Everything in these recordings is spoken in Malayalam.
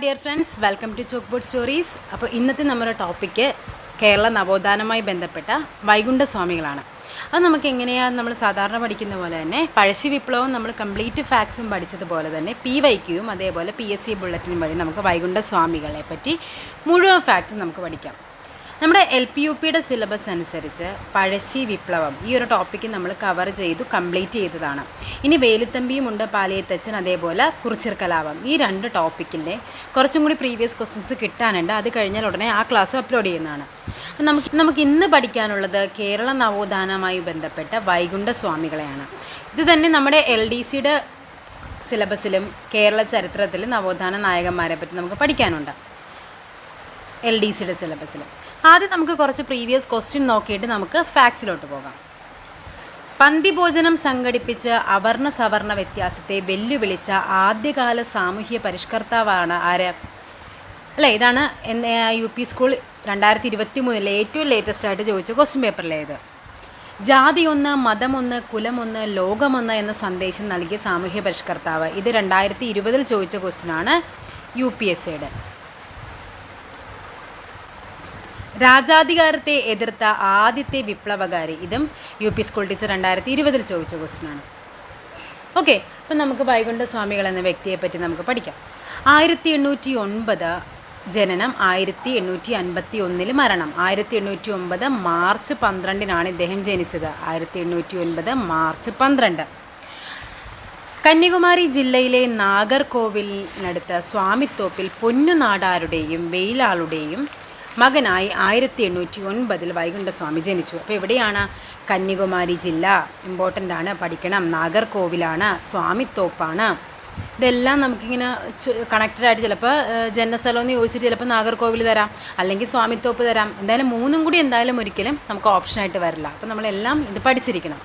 Dear friends welcome to chalk board stories അപ്പോൾ ഇന്നത്തെ നമ്മുടെ ടോപ്പിക്ക് കേരള നവോത്ഥാനമായി ബന്ധപ്പെട്ട വൈകുണ്ഠ സ്വാമികളാണ്. അത് നമുക്ക് എങ്ങനെയാണ് നമ്മൾ സാധാരണ പഠിക്കുന്ന പോലെ തന്നെ പഴശ്ശി വിപ്ലവം നമ്മൾ കംപ്ലീറ്റ് ഫാക്സും പഠിച്ചതുപോലെ തന്നെ പി വൈക്യൂയും അതേപോലെ പി എസ് സി ബുള്ളറ്റിനും വഴി നമുക്ക് വൈകുണ്ഠ സ്വാമികളെ പറ്റി മുഴുവൻ ഫാക്സും നമുക്ക് പഠിക്കാം. നമ്മുടെ എൽ പി യു പിയുടെ സിലബസ് അനുസരിച്ച് പഴശ്ശി വിപ്ലവം ഈ ഒരു ടോപ്പിക്ക് നമ്മൾ കവർ ചെയ്തു കംപ്ലീറ്റ് ചെയ്തതാണ്. ഇനി വേലുത്തമ്പിയും ഉണ്ട് പാലിയത്തച്ഛൻ അതേപോലെ കുറിച്ചിർ കലാപം. ഈ രണ്ട് ടോപ്പിക്കിന്റെ കുറച്ചും കൂടി പ്രീവിയസ് ക്വസ്റ്റ്യൻസ് കിട്ടാനുണ്ട്. അത് കഴിഞ്ഞാൽ ഉടനെ ആ ക്ലാസ് അപ്ലോഡ് ചെയ്യുന്നതാണ്. നമുക്ക് നമുക്ക് ഇന്ന് പഠിക്കാനുള്ളത് കേരള നവോത്ഥാനവുമായി ബന്ധപ്പെട്ട വൈകുണ്ഠ സ്വാമികളെയാണ്. ഇത് തന്നെ നമ്മുടെ എൽ ഡി സിയുടെ സിലബസിലും കേരള ചരിത്രത്തിലും നവോത്ഥാന നായകന്മാരെ പറ്റി നമുക്ക് പഠിക്കാനുണ്ട്. എൽ ഡി സിയുടെ സിലബസിൽ ആദ്യം നമുക്ക് കുറച്ച് പ്രീവിയസ് ക്വസ്റ്റ്യൻ നോക്കിയിട്ട് നമുക്ക് ഫാക്സിലോട്ട് പോകാം. പന്തിഭോജനം സംഘടിപ്പിച്ച് അവർണ സവർണ വ്യത്യാസത്തെ വെല്ലുവിളിച്ച ആദ്യകാല സാമൂഹ്യ പരിഷ്കർത്താവാണ് ആര്? അല്ലേ ഇതാണ് യു പി സ്കൂൾ രണ്ടായിരത്തി ഇരുപത്തി മൂന്നിലെ ഏറ്റവും ലേറ്റസ്റ്റ് ആയിട്ട് ചോദിച്ച ക്വസ്റ്റ്യൻ പേപ്പറിലേത് ജാതി ഒന്ന് മതമൊന്ന് കുലമൊന്ന് ലോകമൊന്ന് എന്ന സന്ദേശം നൽകിയ സാമൂഹ്യ പരിഷ്കർത്താവ്. ഇത് രണ്ടായിരത്തി ഇരുപതിൽ ചോദിച്ച ക്വസ്റ്റ്യനാണ് യു പി എസ് സിയുടെ രാജാധികാരത്തെ എതിർത്ത ആദ്യത്തെ വിപ്ലവകാരി. ഇതും യു പി സ്കൂൾ ടീച്ചർ രണ്ടായിരത്തി ഇരുപതിൽ ചോദിച്ച ക്വസ്റ്റ്യനാണ് ഓക്കെ അപ്പം നമുക്ക് വൈകുണ്ഠ സ്വാമികൾ എന്ന വ്യക്തിയെ പറ്റി നമുക്ക് പഠിക്കാം. ആയിരത്തി എണ്ണൂറ്റി ഒൻപത് ജനനം ആയിരത്തി എണ്ണൂറ്റി അൻപത്തി ഒന്നിൽ മരണം. ആയിരത്തി എണ്ണൂറ്റി ഒമ്പത് മാർച്ച് പന്ത്രണ്ടിനാണ് ഇദ്ദേഹം ജനിച്ചത്. ആയിരത്തി എണ്ണൂറ്റി ഒൻപത് മാർച്ച് പന്ത്രണ്ട്. കന്യാകുമാരി ജില്ലയിലെ നാഗർകോവിലിനടുത്ത് സ്വാമിത്തോപ്പിൽ പൊന്നുനാടാരുടെയും വെയിലാളുടെയും മകനായി ആയിരത്തി എണ്ണൂറ്റി ഒൻപതിൽ വൈകുണ്ഠസ്വാമി ജനിച്ചു. അപ്പോൾ എവിടെയാണ് കന്യാകുമാരി ജില്ല? ഇമ്പോർട്ടന്റ് ആണ്. പഠിക്കണം. നാഗർകോവിലാണ്. സ്വാമിത്തോപ്പാണ്. ഇതെല്ലാം നമുക്കിങ്ങനെ കണക്റ്റഡ് ആയിട്ട് ചിലപ്പോൾ ജന്മസ്ഥലം എന്ന് ചോദിച്ചിട്ട് ചിലപ്പോൾ നാഗർകോവിൽ തരാം. അല്ലെങ്കിൽ സ്വാമിത്തോപ്പ് തരാം. എന്തായാലും മൂന്നും കൂടി എന്തായാലും ഒരിക്കലും നമുക്ക് ഓപ്ഷനായിട്ട് വരില്ല. അപ്പോൾ നമ്മളെല്ലാം ഇത് പഠിച്ചിരിക്കണം.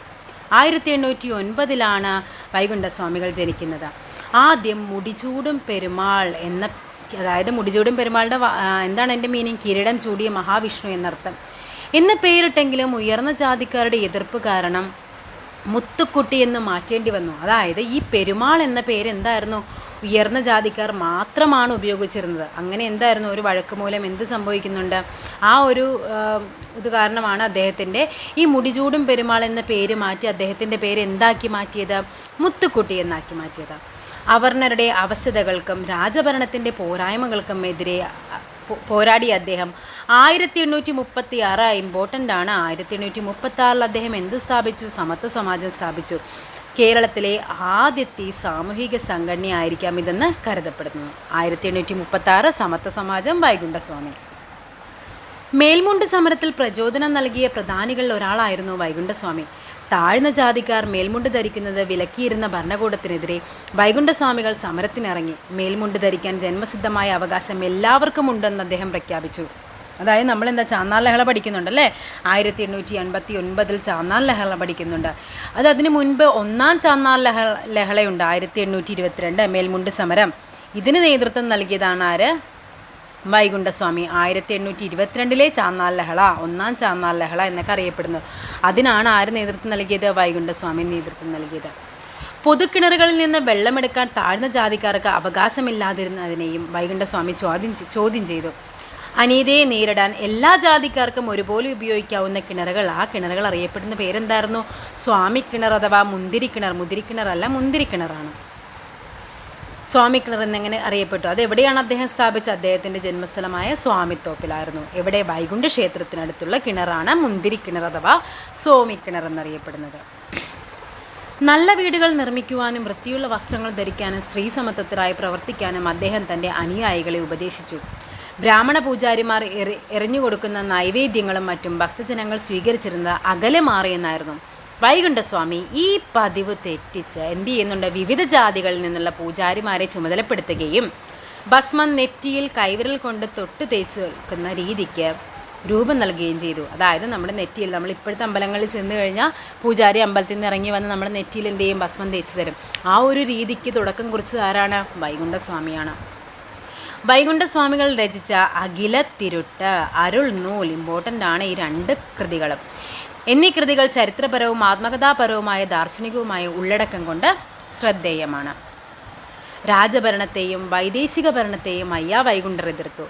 ആയിരത്തി എണ്ണൂറ്റി ഒൻപതിലാണ് വൈകുണ്ഠസ്വാമികൾ ജനിക്കുന്നത്. ആദ്യം മുടിചൂടും പെരുമാൾ എന്ന അതായത് മുടിചൂടും പെരുമാളുടെ എന്താണ് എന്റെ മീനിങ് കിരീടം ചൂടിയ മഹാവിഷ്ണു എന്നർത്ഥം. എന്ന് പേരിട്ടെങ്കിലും ഉയർന്ന ജാതിക്കാരുടെ എതിർപ്പ് കാരണം മുത്തുക്കുട്ടി എന്ന് മാറ്റേണ്ടി വന്നു. അതായത് ഈ പെരുമാൾ എന്ന പേര് എന്തായിരുന്നു? ഉയർന്ന ജാതിക്കാർ മാത്രമാണ് ഉപയോഗിച്ചിരുന്നത്. അങ്ങനെ എന്തായിരുന്നു? ഒരു വഴക്ക് മൂലം എന്ത് സംഭവിക്കുന്നുണ്ട്? ആ ഒരു ഇത് കാരണമാണ് അദ്ദേഹത്തിന്റെ ഈ മുടിചൂടും പെരുമാൾ എന്ന പേര് മാറ്റി അദ്ദേഹത്തിന്റെ പേര് എന്താക്കി മാറ്റിയത്? മുത്തുക്കുട്ടി എന്നാക്കി മാറ്റിയത്. അവർണരുടെ അവശതകൾക്കും രാജഭരണത്തിന്റെ പോരായ്മകൾക്കും എതിരെ പോരാടിയ അദ്ദേഹം ആയിരത്തി എണ്ണൂറ്റി മുപ്പത്തി ആറ് ഇമ്പോർട്ടന്റ് ആണ്. ആയിരത്തി എണ്ണൂറ്റി മുപ്പത്തി ആറിൽ അദ്ദേഹം എന്ത് സ്ഥാപിച്ചു? സമത്വ സമാജം സ്ഥാപിച്ചു. കേരളത്തിലെ ആദ്യത്തെ സാമൂഹിക സംഘടനയായിരിക്കാം ഇതെന്ന് കരുതപ്പെടുന്നു. ആയിരത്തി എണ്ണൂറ്റി മുപ്പത്തി ആറ് സമത്വ സമാജം വൈകുണ്ഠസ്വാമി. മേൽമുണ്ട് സമരത്തിൽ പ്രചോദനം നൽകിയ പ്രധാനികളിൽ ഒരാളായിരുന്നു വൈകുണ്ഠസ്വാമി. താഴ്ന്ന ജാതിക്കാർ മേൽമുണ്ട് ധരിക്കുന്നത് വിലക്കിയിരുന്ന ഭരണകൂടത്തിനെതിരെ വൈകുണ്ഠസ്വാമികൾ സമരത്തിനിറങ്ങി. മേൽമുണ്ട് ധരിക്കാൻ ജന്മസിദ്ധമായ അവകാശം എല്ലാവർക്കും ഉണ്ടെന്ന് അദ്ദേഹം പ്രഖ്യാപിച്ചു. അതായത് നമ്മൾ എന്താ ചാന്നാർ ലഹള പഠിക്കുന്നുണ്ടല്ലേ? ആയിരത്തി എണ്ണൂറ്റി എൺപത്തി ഒൻപതിൽ ചാന്നാർ ലഹള പഠിക്കുന്നുണ്ട്. അത് അതിനു മുൻപ് ഒന്നാം ചാന്നാർ ലഹ ലഹളയുണ്ട്. ആയിരത്തി എണ്ണൂറ്റി ഇരുപത്തിരണ്ട് മേൽമുണ്ട് സമരം. ഇതിന് നേതൃത്വം നൽകിയതാണ് ആര്? വൈകുണ്ഠസ്വാമി ആയിരത്തി എണ്ണൂറ്റി ഇരുപത്തിരണ്ടിലെ ചാന്നാർ ലഹള ഒന്നാം ചാന്നാർ ലഹള എന്നൊക്കെ അറിയപ്പെടുന്നത്. അതിനാണ് ആര് നേതൃത്വം നൽകിയത്? വൈകുണ്ഠസ്വാമി നേതൃത്വം നൽകിയത്. പൊതുക്കിണറുകളിൽ നിന്ന് വെള്ളമെടുക്കാൻ താഴ്ന്ന ജാതിക്കാർക്ക് അവകാശമില്ലാതിരുന്നതിനെയും വൈകുണ്ഠസ്വാമി ചോദ്യം ചോദ്യം ചെയ്തു. അനീതയെ നേരിടാൻ എല്ലാ ജാതിക്കാർക്കും ഒരുപോലെ ഉപയോഗിക്കാവുന്ന കിണറുകൾ ആ കിണറുകൾ അറിയപ്പെടുന്ന പേരെന്തായിരുന്നു? സ്വാമി കിണർ അഥവാ മുന്തിരി കിണർ മുന്തിരി കിണറല്ല മുന്തിരി കിണറാണ് സ്വാമി കിണർ എന്നിങ്ങനെ അറിയപ്പെട്ടു? അത് എവിടെയാണ് അദ്ദേഹം സ്ഥാപിച്ച? അദ്ദേഹത്തിന്റെ ജന്മസ്ഥലമായ സ്വാമിത്തോപ്പിലായിരുന്നു. എവിടെ? വൈകുണ്ഠ ക്ഷേത്രത്തിനടുത്തുള്ള കിണറാണ് മുന്തിരി കിണർ അഥവാ സ്വാമി കിണർ എന്നറിയപ്പെടുന്നത്. നല്ല വീടുകൾ നിർമ്മിക്കുവാനും വൃത്തിയുള്ള വസ്ത്രങ്ങൾ ധരിക്കാനും സ്ത്രീ സമത്വത്തിനായി പ്രവർത്തിക്കാനും അദ്ദേഹം തന്റെ അനുയായികളെ ഉപദേശിച്ചു. ബ്രാഹ്മണ പൂജാരിമാർ എറി എറിഞ്ഞുകൊടുക്കുന്ന നൈവേദ്യങ്ങളും മറ്റും ഭക്തജനങ്ങൾ സ്വീകരിച്ചിരുന്നത് അകലെ മാറിയെന്നായിരുന്നു വൈകുണ്ഠസ്വാമി ഈ പതിവ് തെറ്റിച്ച് എന്ത് ചെയ്യുന്നുണ്ട്? വിവിധ ജാതികളിൽ നിന്നുള്ള പൂജാരിമാരെ ചുമതലപ്പെടുത്തുകയും ഭസ്മം നെറ്റിയിൽ കൈവിരൽ കൊണ്ട് തൊട്ട് തേച്ച് വെക്കുന്ന രീതിക്ക് രൂപം നൽകുകയും ചെയ്തു. അതായത് നമ്മുടെ നെറ്റിയിൽ നമ്മൾ ഇപ്പോഴത്തെ അമ്പലങ്ങളിൽ ചെന്ന് കഴിഞ്ഞാൽ പൂജാരി അമ്പലത്തിൽ നിന്ന് ഇറങ്ങി വന്ന് നമ്മുടെ നെറ്റിയിൽ എന്ത് ചെയ്യും? ഭസ്മം തേച്ച് തരും. ആ ഒരു രീതിക്ക് തുടക്കം കുറിച്ചത് ആരാണ്? വൈകുണ്ഠസ്വാമിയാണ്. വൈകുണ്ഠസ്വാമികൾ രചിച്ച അഖില തിരുട്ട് അരുൾ നൂൽ ഇമ്പോർട്ടന്റ് ആണ് ഈ രണ്ട് കൃതികളും. എന്നീ കൃതികൾ ചരിത്രപരവും ആത്മകഥാപരവുമായ ദാർശനികവുമായ ഉള്ളടക്കം കൊണ്ട് ശ്രദ്ധേയമാണ്. രാജഭരണത്തെയും വൈദേശിക ഭരണത്തെയും അയ്യാ വൈകുണ്ഠർ എതിർത്തു.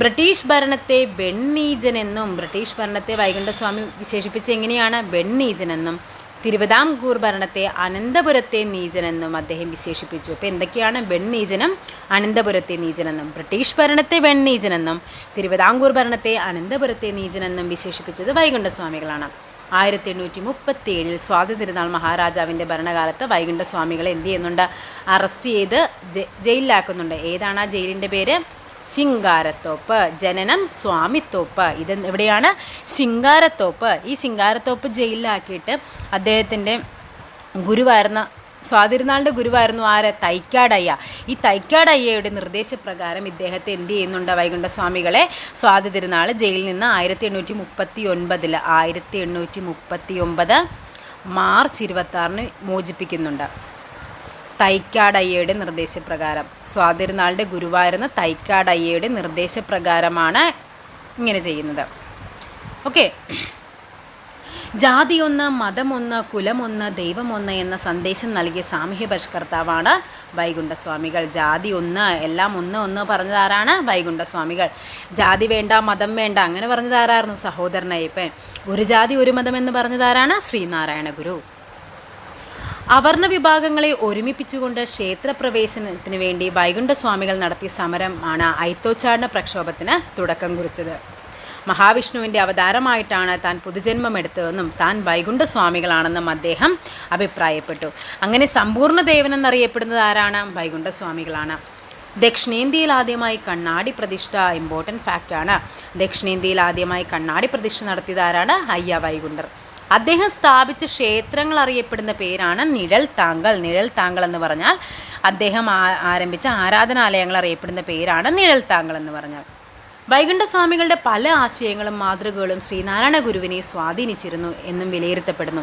ബ്രിട്ടീഷ് ഭരണത്തെ ബെണ്ണീജൻ എന്നും ബ്രിട്ടീഷ് ഭരണത്തെ വൈകുണ്ഠസ്വാമി വിശേഷിപ്പിച്ച് എങ്ങനെയാണ് ബെണ്ണീജൻ എന്നും തിരുവിതാംകൂർ ഭരണത്തെ അനന്തപുരത്തെ നീചനെന്നും അദ്ദേഹം വിശേഷിപ്പിച്ചു. അപ്പോൾ എന്തൊക്കെയാണ് വെണ്ണീജനം അനന്തപുരത്തെ നീചനെന്നും ബ്രിട്ടീഷ് ഭരണത്തെ വെണ്ണീജനെന്നും തിരുവിതാംകൂർ ഭരണത്തെ അനന്തപുരത്തെ നീചനെന്നും വിശേഷിപ്പിച്ചത് വൈകുണ്ഠസ്വാമികളാണ്. ആയിരത്തി എണ്ണൂറ്റി മുപ്പത്തി ഏഴിൽ സ്വാതി തിരുനാൾ മഹാരാജാവിന്റെ ഭരണകാലത്ത് വൈകുണ്ഠസ്വാമികളെ എന്ത് ചെയ്യുന്നുണ്ട്? അറസ്റ്റ് ചെയ്ത് ജയിലിലാക്കുന്നുണ്ട്. ഏതാണ് ആ ജയിലിന്റെ പേര്? ശിങ്കാരത്തോപ്പ്. ജനനം സ്വാമിത്തോപ്പ്. ഇത് എവിടെയാണ്? ശിങ്കാരത്തോപ്പ്. ഈ ശിങ്കാരത്തോപ്പ് ജയിലിലാക്കിയിട്ട് അദ്ദേഹത്തിന്റെ ഗുരുവായിരുന്ന സ്വാതിരുനാളിന്റെ ഗുരുവായിരുന്നു ആര്? തൈക്കാടയ്യ. ഈ തൈക്കാടയ്യയുടെ നിർദ്ദേശപ്രകാരം ഇദ്ദേഹത്തെ എന്ത് ചെയ്യുന്നുണ്ട് വൈകുണ്ഠസ്വാമികളെ സ്വാതി തിരുനാൾ ജയിലിൽ നിന്ന് ആയിരത്തി എണ്ണൂറ്റി മുപ്പത്തി ഒൻപതിൽ ആയിരത്തി എണ്ണൂറ്റി മുപ്പത്തി ഒമ്പത് മാർച്ച് ഇരുപത്തി ആറിന് മോചിപ്പിക്കുന്നുണ്ട്. തൈക്കാടയ്യയുടെ നിർദ്ദേശപ്രകാരം. സ്വാതിരുനാളിന്റെ ഗുരുവായിരുന്ന തൈക്കാടയ്യയുടെ നിർദ്ദേശപ്രകാരമാണ് ഇങ്ങനെ ചെയ്യുന്നത്. ഓക്കെ. ജാതിയൊന്ന് മതമൊന്ന് കുലമൊന്ന് ദൈവമൊന്ന് എന്ന സന്ദേശം നൽകിയ സാമൂഹ്യ പരിഷ്കർത്താവാണ് വൈകുണ്ഠസ്വാമികൾ. ജാതി ഒന്ന് എല്ലാം ഒന്ന് ഒന്ന് പറഞ്ഞതാരാണ് വൈകുണ്ഠസ്വാമികൾ. ജാതി വേണ്ട മതം വേണ്ട അങ്ങനെ പറഞ്ഞതാരായിരുന്നു സഹോദരനയ്യപ്പൻ ഒരു ജാതി ഒരു മതം എന്ന് പറഞ്ഞതാരാണ് ശ്രീനാരായണ ഗുരു. അവർണ വിഭാഗങ്ങളെ ഒരുമിപ്പിച്ചുകൊണ്ട് ക്ഷേത്രപ്രവേശനത്തിന് വേണ്ടി വൈകുണ്ഠസ്വാമികൾ നടത്തിയ സമരം ആണ് ഐത്തോച്ചാടന പ്രക്ഷോഭത്തിന് തുടക്കം കുറിച്ചത്. മഹാവിഷ്ണുവിന്റെ അവതാരമായിട്ടാണ് താൻ പുതുജന്മമെടുത്തതെന്നും താൻ വൈകുണ്ഠസ്വാമികളാണെന്നും അദ്ദേഹം അഭിപ്രായപ്പെട്ടു. അങ്ങനെ സമ്പൂർണ ദേവനെന്നറിയപ്പെടുന്നത് ആരാണ്? വൈകുണ്ഠസ്വാമികളാണ്. ദക്ഷിണേന്ത്യയിൽ ആദ്യമായി കണ്ണാടി പ്രതിഷ്ഠ ഇമ്പോർട്ടന്റ് ഫാക്റ്റാണ് ദക്ഷിണേന്ത്യയിൽ ആദ്യമായി കണ്ണാടി പ്രതിഷ്ഠ നടത്തിയത് ആരാണ്? അയ്യ വൈകുണ്ഠർ. അദ്ദേഹം സ്ഥാപിച്ച ക്ഷേത്രങ്ങൾ അറിയപ്പെടുന്ന പേരാണ് നിഴൽ താങ്കൾ. നിഴൽ താങ്കൾ എന്ന് പറഞ്ഞാൽ അദ്ദേഹം ആരംഭിച്ച ആരാധനാലയങ്ങൾ അറിയപ്പെടുന്ന പേരാണ് നിഴൽ താങ്കൾ എന്ന് പറഞ്ഞാൽ. വൈകുണ്ഠസ്വാമികളുടെ പല ആശയങ്ങളും മാതൃകകളും ശ്രീനാരായണ ഗുരുവിനെ സ്വാധീനിച്ചിരുന്നു എന്നും വിലയിരുത്തപ്പെടുന്നു.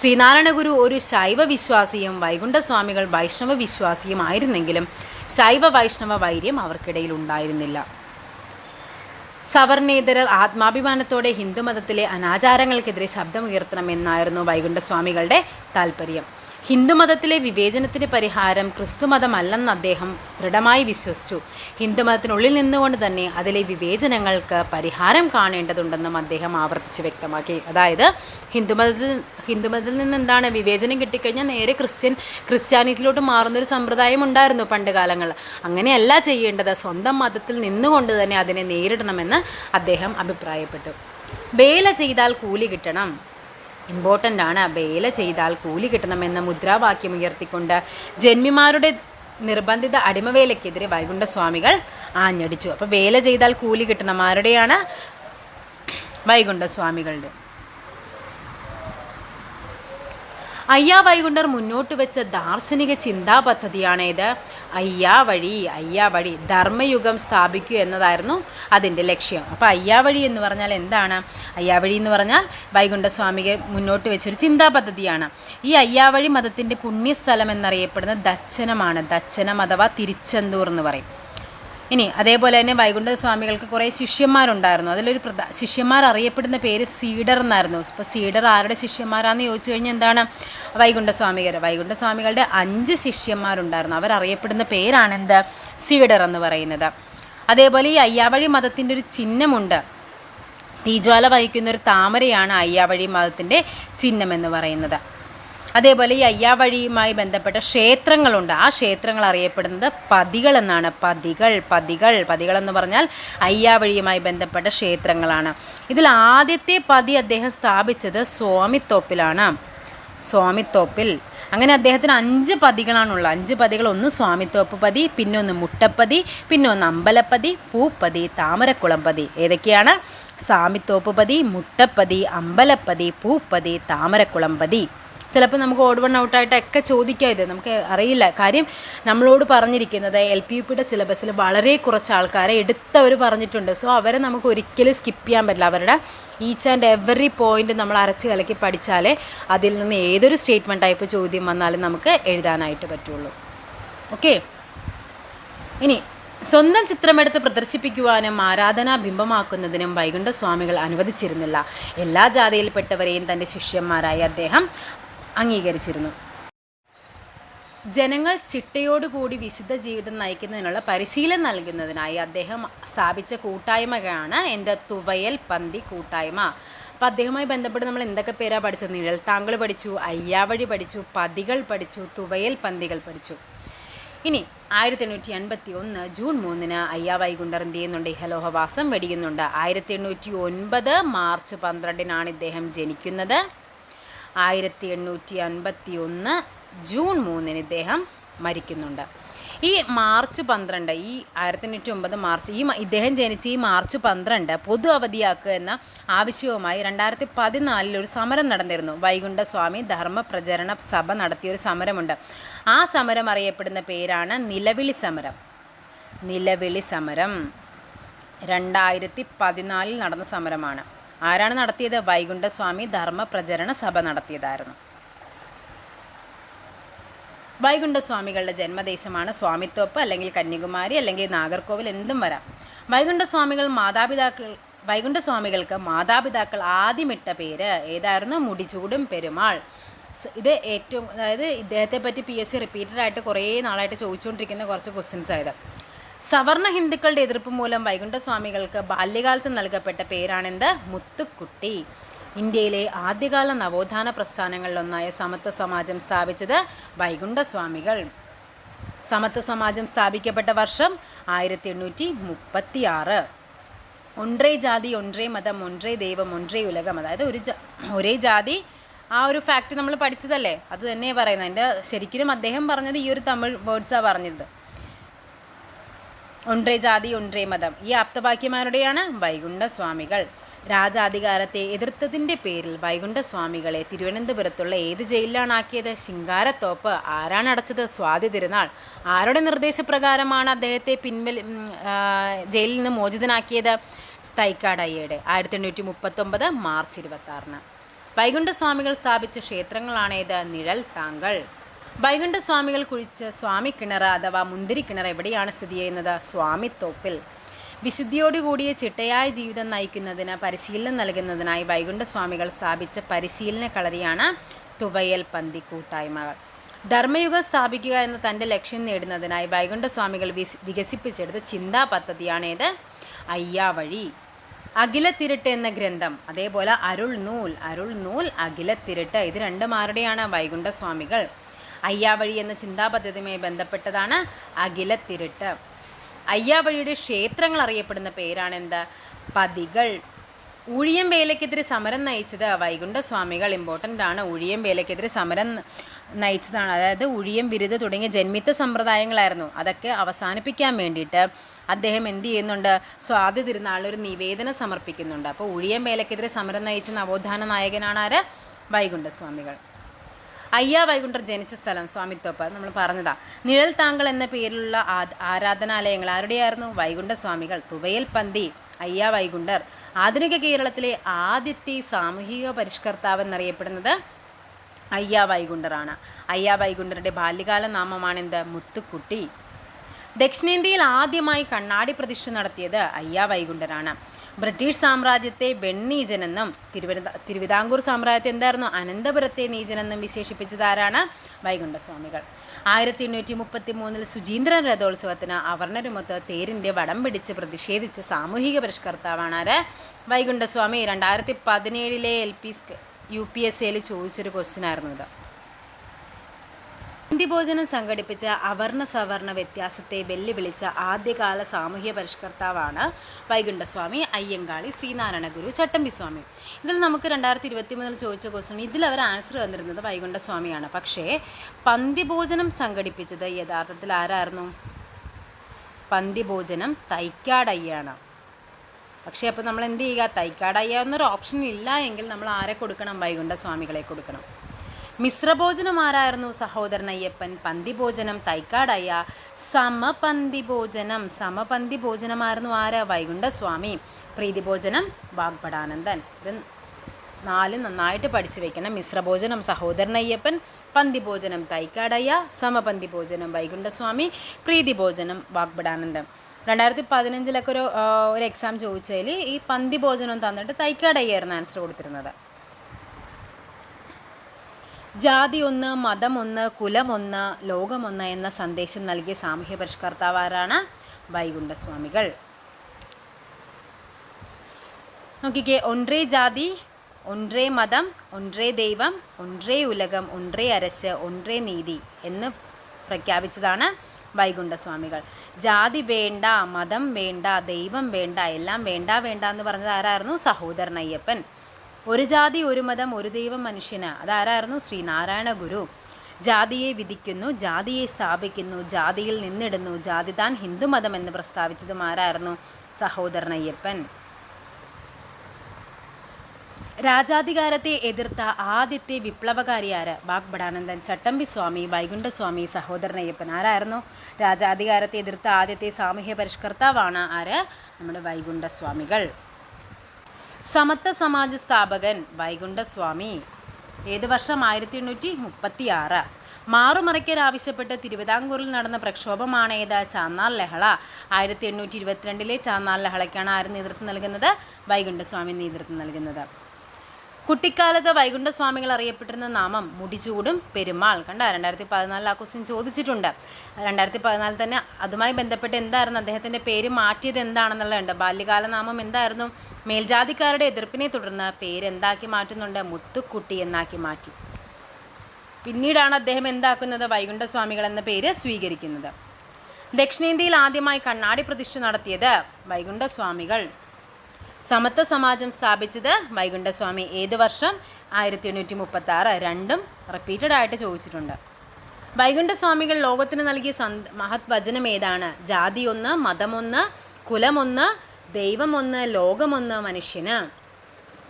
ശ്രീനാരായണ ഗുരു ഒരു ശൈവ വിശ്വാസിയും വൈകുണ്ഠസ്വാമികൾ വൈഷ്ണവ വിശ്വാസിയും ആയിരുന്നെങ്കിലും ശൈവ വൈഷ്ണവ വൈര്യം അവർക്കിടയിൽ ഉണ്ടായിരുന്നില്ല. സവർണേതരർ ആത്മാഭിമാനത്തോടെ ഹിന്ദുമതത്തിലെ അനാചാരങ്ങൾക്കെതിരെ ശബ്ദമുയർത്തണമെന്നായിരുന്നു വൈകുണ്ഠസ്വാമികളുടെ താല്പര്യം ഹിന്ദുമതത്തിലെ വിവേചനത്തിന് പരിഹാരം ക്രിസ്തുമതമല്ലെന്ന് അദ്ദേഹം ദൃഢമായി വിശ്വസിച്ചു. ഹിന്ദുമതത്തിനുള്ളിൽ നിന്നുകൊണ്ട് തന്നെ അതിലെ വിവേചനങ്ങൾക്ക് പരിഹാരം കാണേണ്ടതുണ്ടെന്നും അദ്ദേഹം ആവർത്തിച്ച് വ്യക്തമാക്കി. അതായത് ഹിന്ദുമതത്തിൽ ഹിന്ദുമതത്തിൽ നിന്ന് എന്താണ് വിവേചനം കിട്ടിക്കഴിഞ്ഞാൽ നേരെ ക്രിസ്ത്യൻ ക്രിസ്ത്യാനിറ്റിയിലോട്ട് മാറുന്നൊരു സമ്പ്രദായം ഉണ്ടായിരുന്നു പണ്ട് കാലങ്ങളിൽ അങ്ങനെയല്ല ചെയ്യേണ്ടത്. സ്വന്തം മതത്തിൽ നിന്നുകൊണ്ട് തന്നെ അതിനെ നേരിടണമെന്ന് അദ്ദേഹം അഭിപ്രായപ്പെട്ടു. വേല ചെയ്താൽ കൂലി കിട്ടണം. ഇമ്പോർട്ടന്റ് ആണ് വേല ചെയ്താൽ കൂലി കിട്ടണമെന്ന മുദ്രാവാക്യം ഉയർത്തിക്കൊണ്ട് ജന്മിമാരുടെ നിർബന്ധിത അടിമവേലയ്ക്കെതിരെ വൈകുണ്ഠസ്വാമികൾ ആഞ്ഞടിച്ചു. അപ്പോൾ വേല ചെയ്താൽ കൂലി കിട്ടണം ആരുടെയാണ് വൈകുണ്ഠസ്വാമികളുടെ. അയ്യാ വൈകുണ്ഠർ മുന്നോട്ട് വെച്ച ദാർശനിക ചിന്താ പദ്ധതിയാണ് ഇത് അയ്യാ വഴി അയ്യാ വഴി ധർമ്മയുഗം സ്ഥാപിക്കുക എന്നതായിരുന്നു അതിന്റെ ലക്ഷ്യം. അപ്പോൾ അയ്യാ വഴി എന്ന് പറഞ്ഞാൽ എന്താണ്? അയ്യാ വഴി എന്ന് പറഞ്ഞാൽ വൈകുണ്ഠസ്വാമികൾ മുന്നോട്ട് വെച്ചൊരു ചിന്താ പദ്ധതിയാണ്. ഈ അയ്യാവഴി മതത്തിന്റെ പുണ്യസ്ഥലം എന്നറിയപ്പെടുന്ന ദച്ഛനമാണ് ദച്ഛനം അഥവാ തിരിച്ചന്തൂർ എന്ന് പറയും. ഇനി അതേപോലെ തന്നെ വൈകുണ്ഠ സ്വാമികൾക്ക് കുറേ ശിഷ്യന്മാരുണ്ടായിരുന്നു. അതിലൊരു പ്രധാ ശിഷ്യന്മാർ അറിയപ്പെടുന്ന പേര് സീഡർ എന്നായിരുന്നു. ഇപ്പോൾ സീഡർ ആരുടെ ശിഷ്യന്മാരാണെന്ന് ചോദിച്ചു കഴിഞ്ഞാൽ എന്താണ്? വൈകുണ്ഠ സ്വാമികർ വൈകുണ്ഠ സ്വാമികളുടെ അഞ്ച് ശിഷ്യന്മാരുണ്ടായിരുന്നു. അവരറിയപ്പെടുന്ന പേരാണ് എന്ത്? സീഡർ എന്ന് പറയുന്നത്. അതേപോലെ ഈ അയ്യാവഴി മതത്തിന്റെ ഒരു ചിഹ്നമുണ്ട്. തീജ്വാല വഹിക്കുന്ന ഒരു താമരയാണ് അയ്യാവഴി മതത്തിന്റെ ചിഹ്നം എന്ന് പറയുന്നത്. അതേപോലെ ഈ അയ്യാവഴിയുമായി ബന്ധപ്പെട്ട ക്ഷേത്രങ്ങളുണ്ട്. ആ ക്ഷേത്രങ്ങൾ അറിയപ്പെടുന്നത് പതികൾ എന്നാണ്. പതികൾ പതികൾ പതികൾ എന്ന് പറഞ്ഞാൽ അയ്യാവഴിയുമായി ബന്ധപ്പെട്ട ക്ഷേത്രങ്ങളാണ്. ഇതിൽ ആദ്യത്തെ പതി അദ്ദേഹം സ്ഥാപിച്ചത് സ്വാമിത്തോപ്പിലാണ്. സ്വാമിത്തോപ്പിൽ. അങ്ങനെ അദ്ദേഹത്തിന് അഞ്ച് പതികളാണുള്ളത്. അഞ്ച് പതികൾ ഒന്ന് സ്വാമിത്തോപ്പ് പതി പിന്നെ ഒന്ന് മുട്ടപ്പതി പിന്നെ ഒന്ന് അമ്പലപ്പതി പൂപ്പതി താമരക്കുളം പതി. ഏതൊക്കെയാണ്? സ്വാമിത്തോപ്പ് പതി മുട്ടപ്പതി അമ്പലപ്പതി പൂപ്പതി താമരക്കുളംപതി ചിലപ്പോൾ നമുക്ക് ഓഡ് വൺ ഔട്ടായിട്ടൊക്കെ ചോദിക്കാം ഇത്. നമുക്ക് അറിയില്ല. കാര്യം നമ്മളോട് പറഞ്ഞിരിക്കുന്നത് എൽ പി യു പിയുടെ സിലബസിൽ വളരെ കുറച്ച് ആൾക്കാരെ എടുത്തവർ പറഞ്ഞിട്ടുണ്ട്. സോ അവരെ നമുക്ക് ഒരിക്കലും സ്കിപ്പ് ചെയ്യാൻ പറ്റില്ല. അവരുടെ ഈച്ച് ആൻഡ് എവറി പോയിന്റ് നമ്മൾ അരച്ച് കലക്കി പഠിച്ചാലേ അതിൽ നിന്ന് ഏതൊരു സ്റ്റേറ്റ്മെന്റ് ടൈപ്പ് ചോദ്യം വന്നാലും നമുക്ക് എഴുതാനായിട്ട് പറ്റുള്ളൂ. ഓക്കെ ഇനി സ്വന്തം ചിത്രമെടുത്ത് പ്രദർശിപ്പിക്കുവാനും ആരാധനാ ബിംബമാക്കുന്നതിനും വൈകുണ്ഠ സ്വാമികൾ അനുവദിച്ചിരുന്നില്ല. എല്ലാ ജാതിയിൽപ്പെട്ടവരെയും തന്റെ ശിഷ്യന്മാരായി അദ്ദേഹം അംഗീകരിച്ചിരുന്നു. ജനങ്ങൾ ചിട്ടയോടുകൂടി വിശുദ്ധ ജീവിതം നയിക്കുന്നതിനുള്ള പരിശീലനം നൽകുന്നതിനായി അദ്ദേഹം സ്ഥാപിച്ച കൂട്ടായ്മയാണ് എന്റെ തുവയൽ പന്തി കൂട്ടായ്മ. അപ്പോൾ അദ്ദേഹവുമായി ബന്ധപ്പെട്ട് നമ്മൾ എന്തൊക്കെ പേരാ പഠിച്ചത്? നിഴൽത്താങ്കൾ പഠിച്ചു അയ്യാവഴി പഠിച്ചു പതികൾ പഠിച്ചു തുവയൽ പന്തികൾ പഠിച്ചു. ഇനി ആയിരത്തി എണ്ണൂറ്റി അൻപത്തി ഒന്ന് ജൂൺ മൂന്നിന് അയ്യാ വൈകുണ്ടർ എന്ത് ചെയ്യുന്നുണ്ട്? ഇഹലോഹവാസം വെടിയുന്നുണ്ട്. ആയിരത്തി എണ്ണൂറ്റി ഒൻപത് മാർച്ച് പന്ത്രണ്ടിനാണ് ഇദ്ദേഹം ജനിക്കുന്നത്. ആയിരത്തി എണ്ണൂറ്റി അൻപത്തി ഒന്ന് ജൂൺ മൂന്നിന് ഇദ്ദേഹം മരിക്കുന്നുണ്ട്. ഈ മാർച്ച് പന്ത്രണ്ട് ഈ ആയിരത്തി എണ്ണൂറ്റി ഒമ്പത് മാർച്ച് ഈ ഇദ്ദേഹം ജനിച്ച ഈ മാർച്ച് പന്ത്രണ്ട് പൊതു അവധിയാക്കുക എന്ന ആവശ്യവുമായി രണ്ടായിരത്തി പതിനാലിൽ ഒരു സമരം നടന്നിരുന്നു. വൈകുണ്ഠ സ്വാമി ധർമ്മ പ്രചരണ സഭ നടത്തിയ ഒരു സമരമുണ്ട്. ആ സമരം അറിയപ്പെടുന്ന പേരാണ് നിലവിളി സമരം. നിലവിളി സമരം. രണ്ടായിരത്തി പതിനാലിൽ നടന്ന സമരമാണ്. ആരാണ് നടത്തിയത്? വൈകുണ്ഠസ്വാമി ധർമ്മ പ്രചരണ സഭ നടത്തിയതായിരുന്നു. വൈകുണ്ഠസ്വാമികളുടെ ജന്മദേശമാണ് സ്വാമിത്തോപ്പ് അല്ലെങ്കിൽ കന്യാകുമാരി അല്ലെങ്കിൽ നാഗർകോവിൽ എന്തും വരാം. വൈകുണ്ഠസ്വാമികൾ മാതാപിതാക്കൾ വൈകുണ്ഠസ്വാമികൾക്ക് മാതാപിതാക്കൾ ആദ്യമിട്ട പേര് ഏതായിരുന്നു? മുടിചൂടും പെരുമാൾ. ഇത് ഏറ്റവും അതായത് ഇദ്ദേഹത്തെ പറ്റി പി എസ് സി റിപ്പീറ്റഡ് ആയിട്ട് കുറേ നാളായിട്ട് ചോദിച്ചുകൊണ്ടിരിക്കുന്ന കുറച്ച് ക്വസ്റ്റ്യൻസ് ആയത്. സവർണ ഹിന്ദുക്കളുടെ എതിർപ്പ് മൂലം വൈകുണ്ഠസ്വാമികൾക്ക് ബാല്യകാലത്ത് നൽകപ്പെട്ട പേരാണെന്ത്? മുത്തുക്കുട്ടി. ഇന്ത്യയിലെ ആദ്യകാല നവോത്ഥാന പ്രസ്ഥാനങ്ങളിലൊന്നായ സമത്വ സമാജം സ്ഥാപിച്ചത് വൈകുണ്ഠസ്വാമികൾ. സമത്വ സമാജം സ്ഥാപിക്കപ്പെട്ട വർഷം ആയിരത്തി എണ്ണൂറ്റി മുപ്പത്തി ആറ് ഒൻറേ ജാതി ഒൻറേ മതം ഒൻറേ ദൈവം ഒൻറേ ഉലകം. അതായത് ഒരു ഒരേ ജാതി. ആ ഒരു ഫാക്ട് നമ്മൾ പഠിച്ചതല്ലേ? അത് തന്നെ പറയുന്നത്. എന്റെ ശരിക്കും അദ്ദേഹം പറഞ്ഞത് ഈ ഒരു തമിഴ് വേർഡ്സാണ് പറഞ്ഞത് ഒൻറേ ജാതി ഒൻറേ മതം. ഈ ആപ്തവാക്യമാരുടെയാണ് വൈകുണ്ഠസ്വാമികൾ. രാജാധികാരത്തെ എതിർത്തതിന്റെ പേരിൽ വൈകുണ്ഠസ്വാമികളെ തിരുവനന്തപുരത്തുള്ള ഏത് ജയിലിലാണാക്കിയത്? ശിങ്കാരത്തോപ്പ്. ആരാണ് അടച്ചത്? സ്വാതി തിരുനാൾ. ആരുടെ നിർദ്ദേശപ്രകാരമാണ് അദ്ദേഹത്തെ പിൻവൽ ജയിലിൽ നിന്ന് മോചിതനാക്കിയത്? സ്തൈക്കാട് അയ്യയുടെ ആയിരത്തി എണ്ണൂറ്റി മുപ്പത്തൊമ്പത് മാർച്ച് ഇരുപത്തി ആറിന് വൈകുണ്ഠസ്വാമികൾ സ്ഥാപിച്ച ക്ഷേത്രങ്ങളാണേത് നിഴൽ താങ്കൾ. വൈകുണ്ഠസ്വാമികൾ കുഴിച്ച് സ്വാമി കിണർ അഥവാ മുന്തിരി കിണർ എവിടെയാണ് സ്ഥിതി ചെയ്യുന്നത്? സ്വാമിത്തോപ്പിൽ വിശുദ്ധിയോടുകൂടിയ ചിട്ടയായ ജീവിതം നയിക്കുന്നതിന് പരിശീലനം നൽകുന്നതിനായി വൈകുണ്ഠസ്വാമികൾ സ്ഥാപിച്ച പരിശീലന കളരിയാണ് തുവയൽ പന്തി കൂട്ടായ്മകൾ ധർമ്മയുഗം സ്ഥാപിക്കുക എന്ന തന്റെ ലക്ഷ്യം നേടുന്നതിനായി വൈകുണ്ഠസ്വാമികൾ വികസിപ്പിച്ചെടുത്ത ചിന്താ പദ്ധതിയാണേത്? അയ്യാവഴി. അഖിലത്തിരുട്ട് എന്ന ഗ്രന്ഥം. അതേപോലെ അരുൾ നൂൽ അരുൾ നൂൽ അഖിലത്തിരുട്ട്. ഇത് രണ്ടും ആരുടെയാണ്? വൈകുണ്ഠസ്വാമികൾ അയ്യാവഴി എന്ന ചിന്താപദ്ധതിയുമായി ബന്ധപ്പെട്ടതാണ് അഖിലത്തിരുട്ട് അയ്യാവഴിയുടെ ക്ഷേത്രങ്ങൾ അറിയപ്പെടുന്ന പേരാണ് എന്ത്? പതികൾ. ഊഴിയം വേലയ്ക്കെതിരെ സമരം നയിച്ചത് വൈകുണ്ഠസ്വാമികൾ. ഇമ്പോർട്ടന്റ് ആണ്. ഊഴിയം വേലയ്ക്കെതിരെ സമരം നയിച്ചതാണ്. അതായത് ഊഴിയം ബിരുദ തുടങ്ങിയ ജന്മിത്ത സമ്പ്രദായങ്ങളായിരുന്നു. അതൊക്കെ അവസാനിപ്പിക്കാൻ വേണ്ടിയിട്ട് അദ്ദേഹം എന്ത് ചെയ്യുന്നുണ്ട്? സ്വാതി തിരുനാൾ ഒരു നിവേദനം സമർപ്പിക്കുന്നുണ്ട്. അപ്പോൾ ഊഴിയം വേലയ്ക്കെതിരെ സമരം നയിച്ച നവോത്ഥാന നായകനാണ് ആര്? വൈകുണ്ഠസ്വാമികൾ. അയ്യ വൈകുണ്ഠർ ജനിച്ച സ്ഥലം സ്വാമിത്തോപ്പ് നമ്മൾ പറഞ്ഞതാ. നിഴൽ താങ്കൾ എന്ന പേരിലുള്ള ആരാധനാലയങ്ങൾ ആരുടെയായിരുന്നു? വൈകുണ്ഠ സ്വാമികൾ. തുവയൽ പന്തി അയ്യ വൈകുണ്ഠർ. ആധുനിക കേരളത്തിലെ ആദ്യത്തെ സാമൂഹിക പരിഷ്കർത്താവ് എന്നറിയപ്പെടുന്നത് അയ്യ വൈകുണ്ഠറാണ്. അയ്യ വൈകുണ്ഠരുടെ ബാല്യകാല നാമമാണെന്ത്? മുത്തുക്കുട്ടി. ദക്ഷിണേന്ത്യയിൽ ആദ്യമായി കണ്ണാടി പ്രതിഷ്ഠ നടത്തിയത് അയ്യ വൈകുണ്ഠരാണ്. ബ്രിട്ടീഷ് സാമ്രാജ്യത്തെ വെണ്ണീജനെന്നും തിരുവനന്ത തിരുവിതാംകൂർ സാമ്രാജ്യത്തെ എന്തായിരുന്നു? അനന്തപുരത്തെ നീജനെന്നും വിശേഷിപ്പിച്ചതാരാണ് വൈകുണ്ഠസ്വാമികൾ. ആയിരത്തി എണ്ണൂറ്റി മുപ്പത്തി മൂന്നിൽ സുചീന്ദ്രൻ രഥോത്സവത്തിന് അവർണരുമൊത്ത് തേരിന്റെ വടം പിടിച്ച് പ്രതിഷേധിച്ച സാമൂഹിക പരിഷ്കർത്താവാണ് ആര്? വൈകുണ്ഠസ്വാമി. രണ്ടായിരത്തി പതിനേഴിലെ L P U P S സിയിൽ ചോദിച്ചൊരു ക്വസ്റ്റ്യൻ ആയിരുന്നു ഇത്. ഹിന്ദിഭോജനം സംഘടിപ്പിച്ച അവർണ സവർണ വ്യത്യാസത്തെ വെല്ലുവിളിച്ച ആദ്യകാല സാമൂഹ്യ പരിഷ്കർത്താവാണ് വൈകുണ്ഠസ്വാമി അയ്യങ്കാളി ശ്രീനാരായണ ഗുരു ചട്ടമ്പിസ്വാമി. ഇതിൽ നമുക്ക് രണ്ടായിരത്തി ഇരുപത്തി മൂന്നിൽ ചോദിച്ച ക്വസ്റ്റൻ ഇതിൽ അവർ ആൻസർ തന്നിരുന്നത് വൈകുണ്ഠസ്വാമിയാണ്. പക്ഷേ പന്തിഭോജനം സംഘടിപ്പിച്ചത് യഥാർത്ഥത്തിൽ ആരായിരുന്നു? പന്തിഭോജനം തൈക്കാടയ്യാണ്. പക്ഷേ അപ്പോൾ നമ്മൾ എന്ത് ചെയ്യുക? തൈക്കാടയ്യ എന്നൊരു ഓപ്ഷൻ ഇല്ല എങ്കിൽ നമ്മൾ ആരെ കൊടുക്കണം? വൈകുണ്ഠസ്വാമികളെ കൊടുക്കണം. മിശ്രഭോജനം ആരായിരുന്നു? സഹോദരൻ അയ്യപ്പൻ. പന്തിഭോജനം തൈക്കാടയ്യ. സമപന്തിഭോജനം. സമപന്തി ഭോജനമായിരുന്നു ആര്? വൈകുണ്ഠസ്വാമി. പ്രീതിഭോജനം വാഗ്ഭടാനന്ദൻ ഇത് നാല് നന്നായിട്ട് പഠിച്ചു വെക്കണം. മിശ്രഭോജനം സഹോദരൻ അയ്യപ്പൻ പന്തിഭോജനം തൈക്കാടയ്യ സമപന്തി ഭോജനം വൈകുണ്ഠസ്വാമി പ്രീതിഭോജനം വാഗ്ഭടാനന്ദൻ രണ്ടായിരത്തി പതിനഞ്ചിലൊക്കെ ഒരു ഒരു എക്സാം ചോദിച്ചതിൽ ഈ പന്തി ഭോജനം തന്നിട്ട് തൈക്കാടയ്യായിരുന്നു ആൻസർ കൊടുത്തിരുന്നത്. ജാതി ഒന്ന് മതമൊന്ന് കുലമൊന്ന് ലോകമൊന്ന് എന്ന സന്ദേശം നൽകിയ സാമൂഹ്യ പരിഷ്കർത്താവാരാണ് വൈകുണ്ഠസ്വാമികൾ. നോക്കിക്കേ ഒൻറേ ജാതി ഒൻറേ മതം ഒൻറേ ദൈവം ഒൻറേ ഉലകം ഒൻറേ അരശ് ഒൻറേ നീതി എന്ന് പ്രഖ്യാപിച്ചതാണ് വൈകുണ്ഠസ്വാമികൾ. ജാതി വേണ്ട മതം വേണ്ട ദൈവം വേണ്ട എല്ലാം വേണ്ട വേണ്ട എന്ന് പറഞ്ഞത് ആരായിരുന്നു? സഹോദരൻ അയ്യപ്പൻ. ഒരു ജാതി ഒരു മതം ഒരു ദൈവം മനുഷ്യന്. അതാരായിരുന്നു? ശ്രീനാരായണ ഗുരു. ജാതിയെ വിധിക്കുന്നു ജാതിയെ സ്ഥാപിക്കുന്നു ജാതിയിൽ നിന്നിടുന്നു. ജാതി താൻ ഹിന്ദുമതം എന്ന് പ്രസ്താവിച്ചതും ആരായിരുന്നു? സഹോദരനയ്യപ്പൻ. രാജാധികാരത്തെ എതിർത്ത ആദ്യത്തെ വിപ്ലവകാരി ആര്? വാഗ്ബടാനന്ദൻ ചട്ടമ്പി സ്വാമി വൈകുണ്ഠസ്വാമി സഹോദരനയ്യപ്പൻ. ആരായിരുന്നു? രാജാധികാരത്തെ എതിർത്ത ആദ്യത്തെ സാമൂഹ്യ പരിഷ്കർത്താവാണ് ആര്? നമ്മുടെ വൈകുണ്ഠസ്വാമികൾ. സമത്വ സമാജ സ്ഥാപകൻ വൈകുണ്ഠസ്വാമി. ഏത് വർഷം? ആയിരത്തി എണ്ണൂറ്റി മുപ്പത്തി ആറ് മാറുമറയ്ക്കാൻ ആവശ്യപ്പെട്ട് തിരുവിതാംകൂറിൽ നടന്ന പ്രക്ഷോഭമാണ് ഏത്? ചാന്നാർ ലഹള. ആയിരത്തി എണ്ണൂറ്റി ഇരുപത്തിരണ്ടിലെ ചാന്നാർ ലഹളയ്ക്കാണ് ആര് നേതൃത്വം നൽകുന്നത്? വൈകുണ്ഠസ്വാമി നേതൃത്വം നൽകുന്നത്. കുട്ടിക്കാലത്ത് വൈകുണ്ഠസ്വാമികൾ അറിയപ്പെട്ടിരുന്ന നാമം മുടിചൂടും പെരുമാൾ. കണ്ട? രണ്ടായിരത്തി പതിനാലിൽ ആ ക്വസ്റ്റ്യൻ ചോദിച്ചിട്ടുണ്ട്. രണ്ടായിരത്തി പതിനാലിൽ തന്നെ അതുമായി ബന്ധപ്പെട്ട് എന്തായിരുന്നു? അദ്ദേഹത്തിന്റെ പേര് മാറ്റിയത് എന്താണെന്നുള്ളതുണ്ട്. ബാല്യകാല നാമം എന്തായിരുന്നു? മേൽജാതിക്കാരുടെ എതിർപ്പിനെ തുടർന്ന് പേര് എന്താക്കി മാറ്റുന്നുണ്ട്? മുത്തുക്കുട്ടി എന്നാക്കി മാറ്റി. പിന്നീടാണ് അദ്ദേഹം എന്താക്കുന്നത്? വൈകുണ്ഠസ്വാമികൾ എന്ന പേര് സ്വീകരിക്കുന്നത്. ദക്ഷിണേന്ത്യയിൽ ആദ്യമായി കണ്ണാടി പ്രതിഷ്ഠ നടത്തിയത് വൈകുണ്ഠസ്വാമികൾ. സമത്വ സമാജം സ്ഥാപിച്ചത് വൈകുണ്ഠസ്വാമി. ഏത് വർഷം? ആയിരത്തി എണ്ണൂറ്റി മുപ്പത്തി ആറ് രണ്ടും റിപ്പീറ്റഡ് ആയിട്ട് ചോദിച്ചിട്ടുണ്ട്. വൈകുണ്ഠസ്വാമികൾ ലോകത്തിന് നൽകിയ സന്ത മഹത് വചനം ഏതാണ്? ജാതി ഒന്ന് മതമൊന്ന് കുലമൊന്ന് ദൈവമൊന്ന് ലോകമൊന്ന് മനുഷ്യന്.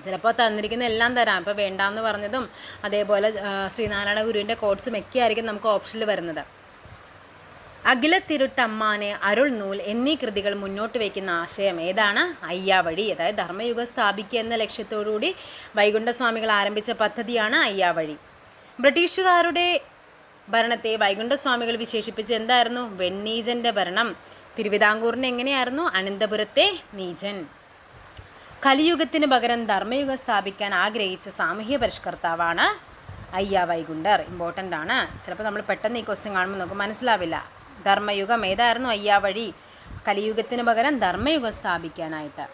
ചിലപ്പോൾ തന്നിരിക്കുന്ന എല്ലാം തരാം. ഇപ്പോൾ വേണ്ടാന്ന് പറഞ്ഞതും അതേപോലെ ശ്രീനാരായണ ഗുരുവിന്റെ കോഡ്സും ഒക്കെ ആയിരിക്കും നമുക്ക് ഓപ്ഷനിൽ വരുന്നത്. അഖില തിരുട്ടമ്മാനെ അരുൾ നൂൽ എന്നീ കൃതികൾ മുന്നോട്ട് വയ്ക്കുന്ന ആശയം ഏതാണ്? അയ്യാവഴി അതായത് ധർമ്മയുഗം സ്ഥാപിക്കുക എന്ന ലക്ഷ്യത്തോടുകൂടി വൈകുണ്ഠസ്വാമികൾ ആരംഭിച്ച പദ്ധതിയാണ് അയ്യാവഴി. ബ്രിട്ടീഷുകാരുടെ ഭരണത്തെ വൈകുണ്ഠസ്വാമികൾ വിശേഷിപ്പിച്ച് എന്തായിരുന്നു? വെണ്ണീജന്റെ ഭരണം. തിരുവിതാംകൂറിന് എങ്ങനെയായിരുന്നു? അനന്തപുരത്തെ നീജൻ. കലിയുഗത്തിന് പകരം ധർമ്മയുഗം സ്ഥാപിക്കാൻ ആഗ്രഹിച്ച സാമൂഹ്യ പരിഷ്കർത്താവാണ് അയ്യ വൈകുണ്ടർ ഇമ്പോർട്ടന്റ് ആണ്. ചിലപ്പോൾ നമ്മൾ പെട്ടെന്ന് ഈ ക്വസ്റ്റ്യൻ കാണുമ്പോൾ നമുക്ക് മനസ്സിലാവില്ല. ധർമ്മയുഗം ഏതായിരുന്നു അയ്യാ വഴി? കലിയുഗത്തിന് പകരം ധർമ്മയുഗം സ്ഥാപിക്കാനായിട്ട്.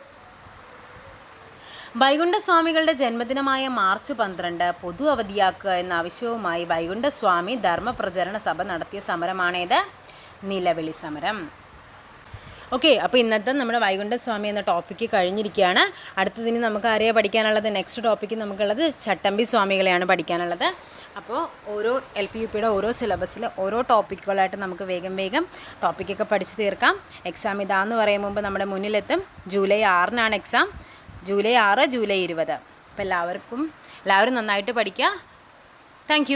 വൈകുണ്ഠസ്വാമികളുടെ ജന്മദിനമായ മാർച്ച് പന്ത്രണ്ട് പൊതു അവധിയാക്കുക എന്ന ആവശ്യവുമായി വൈകുണ്ഠസ്വാമി ധർമ്മപ്രചരണ സഭ നടത്തിയ സമരമാണേത്? നിലവിളി സമരം. ഓക്കെ അപ്പോൾ ഇന്നത്തെ നമ്മുടെ വൈകുണ്ഠസ്വാമി എന്ന ടോപ്പിക്ക് കഴിഞ്ഞിരിക്കുകയാണ്. അടുത്തതിന് നമുക്ക് ആരെയാണ് പഠിക്കാനുള്ളത്? നെക്സ്റ്റ് ടോപ്പിക്ക് നമുക്കുള്ളത് ചട്ടമ്പി സ്വാമികളെയാണ് പഠിക്കാനുള്ളത്. അപ്പോൾ ഓരോ എൽ പി യു പിയുടെ ഓരോ സിലബസിൽ ഓരോ ടോപ്പിക്കുകളായിട്ട് നമുക്ക് വേഗം വേഗം ടോപ്പിക്കൊക്കെ പഠിച്ച് തീർക്കാം. എക്സാം ഇതാന്ന് പറയും മുമ്പ് നമ്മുടെ മുന്നിലെത്തും. ജൂലൈ ആറിനാണ് എക്സാം ജൂലൈ ആറ് ജൂലൈ ഇരുപത്. അപ്പോൾ എല്ലാവർക്കും എല്ലാവരും നന്നായിട്ട് പഠിക്കുക താങ്ക്